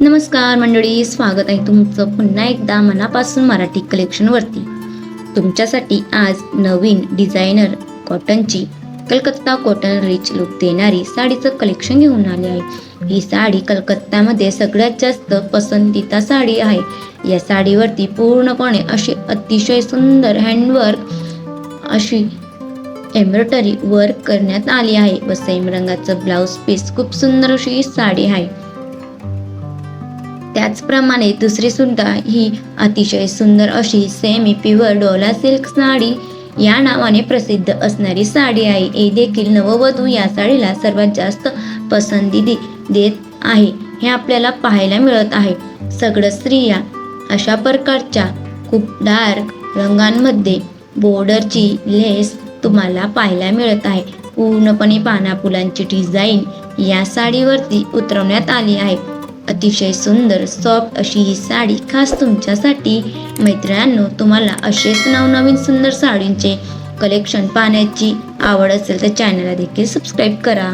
नमस्कार मंडळी स्वागत आहे तुमचं पुन्हा एकदा मनापासून मराठी कलेक्शनवरती तुमच्यासाठी आज नवीन डिझायनर कॉटनची कलकत्ता कॉटन रिच लुक देणारी साडीचं कलेक्शन घेऊन आले आहे. ही साडी कलकत्त्यामध्ये सगळ्यात जास्त पसंतीता साडी आहे. या साडीवरती पूर्णपणे अशी अतिशय सुंदर हँडवर्क अशी एम्ब्रॉयडरी वर्क करण्यात आली आहे. व सेम रंगाचं ब्लाऊज पीस खूप सुंदर अशी ही साडी आहे. त्याचप्रमाणे दुसरी सुद्धा ही अतिशय सुंदर अशी semi pure dola silk sari. या नावाने प्रसिद्ध असणारी साडी आहे. हे देखील नववधू या साडीला सर्वात जास्त पसंती दे देत आहे. हे आपल्याला पाहायला मिळत आहे. सगळं स्त्रिया अशा प्रकारच्या खूप डार्क रंगांमध्ये बॉर्डरची लेस तुम्हाला पाहायला मिळत आहे. पूर्णपणे पाना फुलांची डिझाईन या साडीवरती उतरवण्यात आली आहे. अतिशय सुंदर सॉफ्ट अशी ही साडी खास तुमच्यासाठी. मैत्रिणांनो तुम्हाला असेच नवनवीन सुंदर साडींचे कलेक्शन पाहण्याची आवड असेल तर चॅनलला देखील सबस्क्राईब करा.